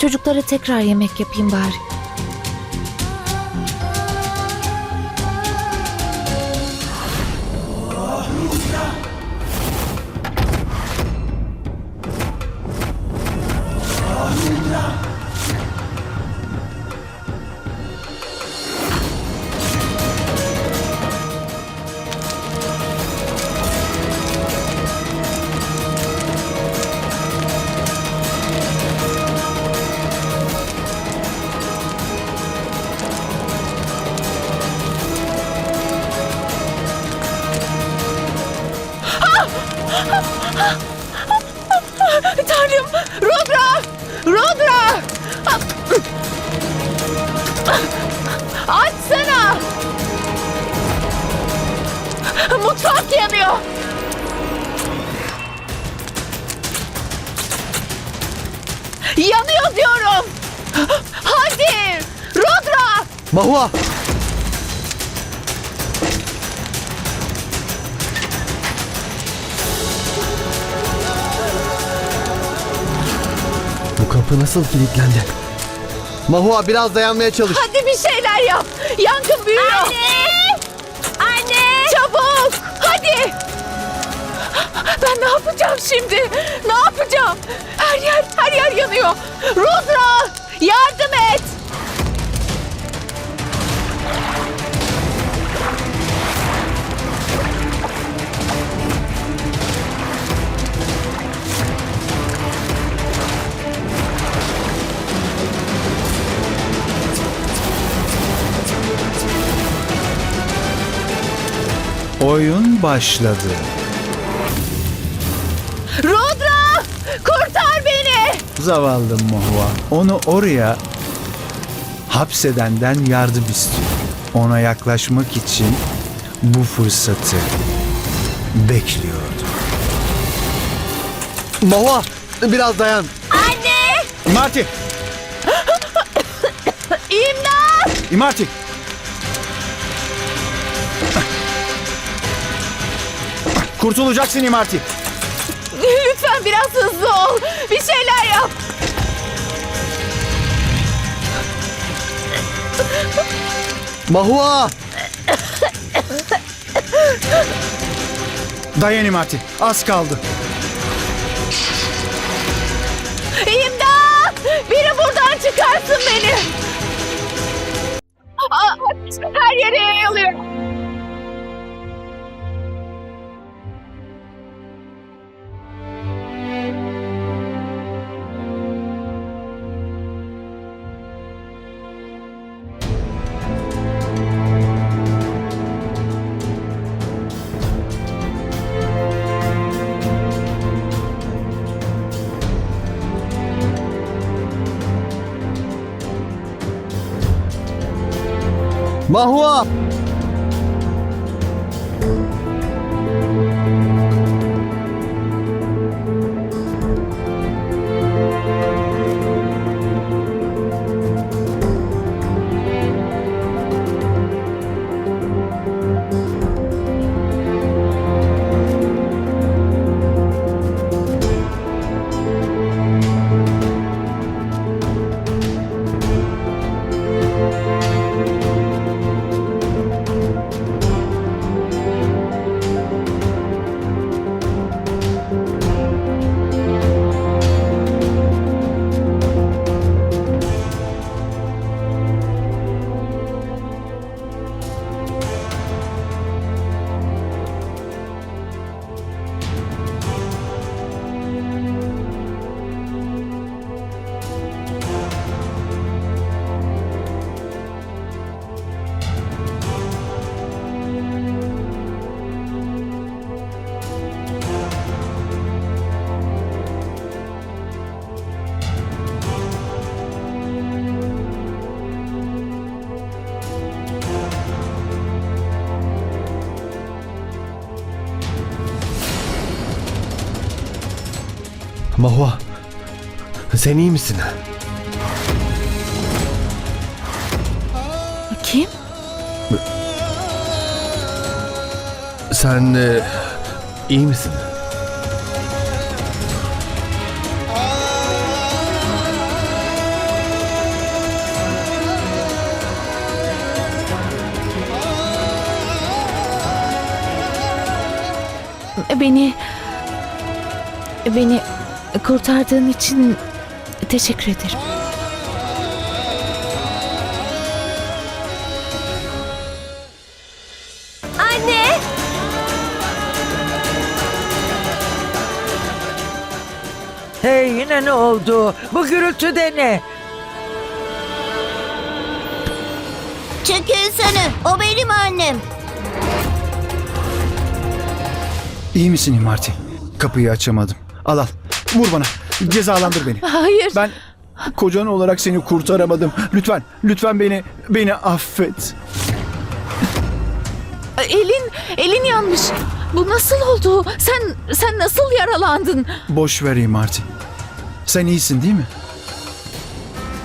Çocuklara tekrar yemek yapayım bari. Mahua! Bu kapı nasıl kilitlendi? Mahua biraz dayanmaya çalış. Hadi bir şeyler yap! Yangın büyüyor! Anne! Anne! Çabuk! Hadi! Ben ne yapacağım şimdi? Ne yapacağım? Her yer, her yer yanıyor. Rudra! Yardım et! Oyun başladı. Rudra! Kurtar beni! Zavallı Mohua onu oraya hapsedenden yardım istiyor. Ona yaklaşmak için bu fırsatı bekliyordu. Mahua biraz dayan. Anne! Marty! İmdat! Marty! Kurtulacaksın Marty. Lütfen biraz hızlı ol. Bir şeyler yap. Mahua! Dayan Marty. Az kaldı. İmdat! Biri buradan çıkarsın beni. Aa, her yere yayılıyor. Mahua! Mahua, sen iyi misin? Kim? Sen e, iyi misin? E, beni e, beni kurtardığın için teşekkür ederim. Anne! Hey yine ne oldu? Bu gürültü de ne? Çekilsene. O benim annem. İyi misin İmarti? Kapıyı açamadım. Al al. Vur bana. Cezalandır beni. Hayır. Ben kocan olarak seni kurtaramadım. Lütfen, lütfen beni, beni affet. Elin elin yanmış. Bu nasıl oldu? Sen sen nasıl yaralandın? Boş ver İmarti. Sen iyisin değil mi?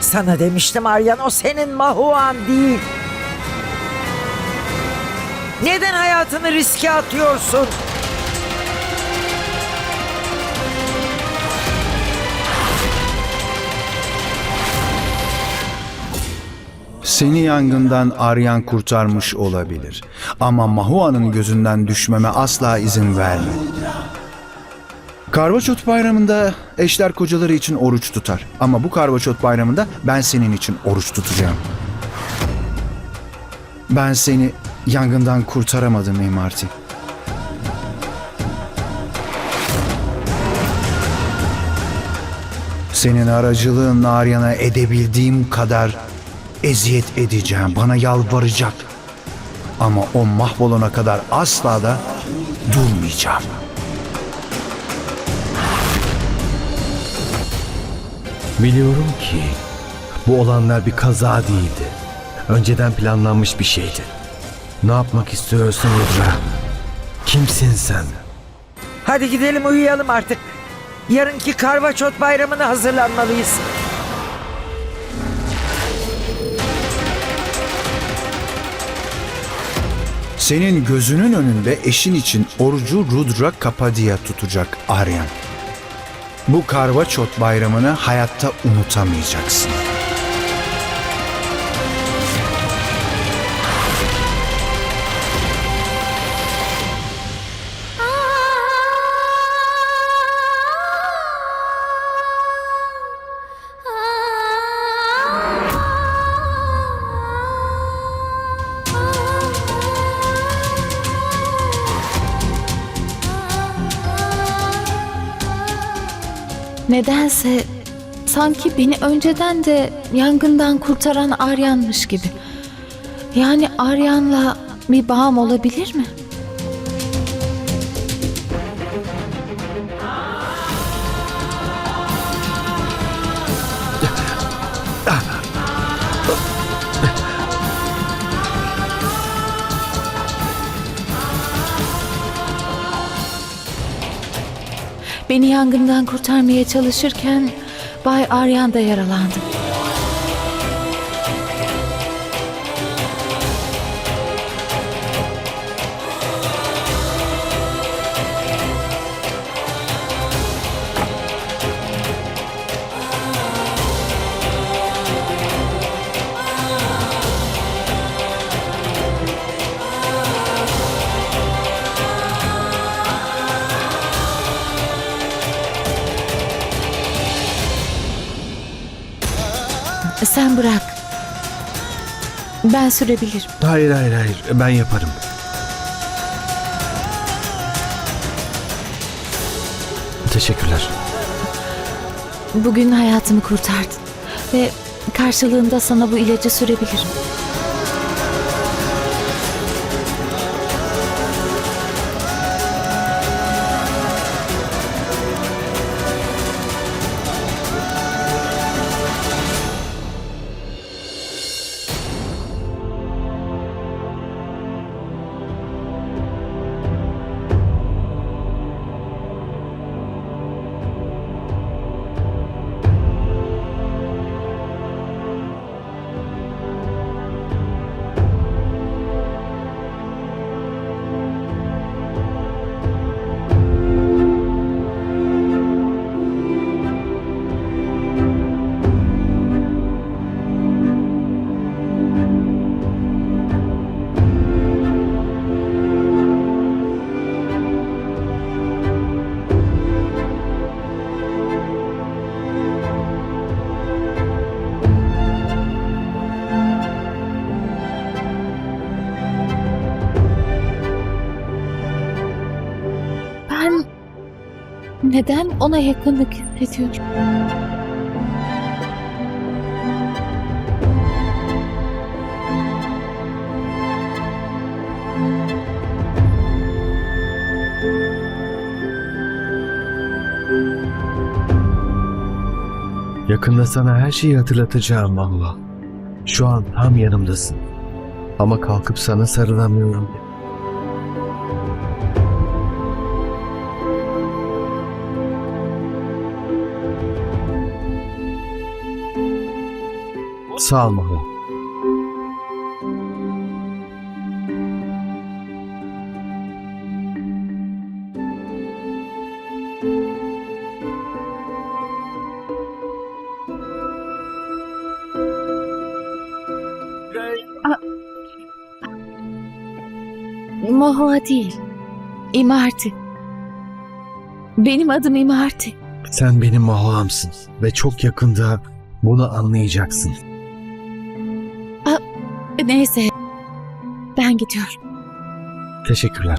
Sana demiştim Aryan o senin Mahuan değil. Neden hayatını riske atıyorsun? Seni yangından Aryan kurtarmış olabilir. Ama Mahua'nın gözünden düşmeme asla izin verme. Karvaçot bayramında eşler kocaları için oruç tutar. Ama bu Karvaçot bayramında ben senin için oruç tutacağım. Ben seni yangından kurtaramadım Imarti. Senin aracılığınla Aryan'a edebildiğim kadar eziyet edeceğim. Bana yalvaracak. Ama o mahvolana kadar asla da durmayacağım. Biliyorum ki bu olanlar bir kaza değildi. Önceden planlanmış bir şeydi. Ne yapmak istiyorsun Rudra? Kimsin sen? Hadi gidelim uyuyalım artık. Yarınki Karvaçot bayramına hazırlanmalıyız. Senin gözünün önünde eşin için orucu Rudra Kapadia tutacak Aryan. Bu Karvaçot bayramını hayatta unutamayacaksın. Nedense sanki beni önceden de yangından kurtaran Aryan'mış gibi. Yani Aryan'la bir bağım olabilir mi? Beni yangından kurtarmaya çalışırken Bay Aryan da yaralandı. Sen bırak. Ben sürebilirim. Hayır hayır hayır ben yaparım. Teşekkürler. Bugün hayatımı kurtardın. Ve karşılığında sana bu ilacı sürebilirim. Neden ona yakınlık hissediyorum? Yakında sana her şeyi hatırlatacağım Allah. Şu an tam yanımdasın. Ama kalkıp sana sarılamıyorum. Ol Mahva. Mahua değil. İmarti. Benim adım İmarti. Sen benim Mahva'msın ve çok yakında bunu anlayacaksın. Neyse. Ben gidiyorum. Teşekkürler.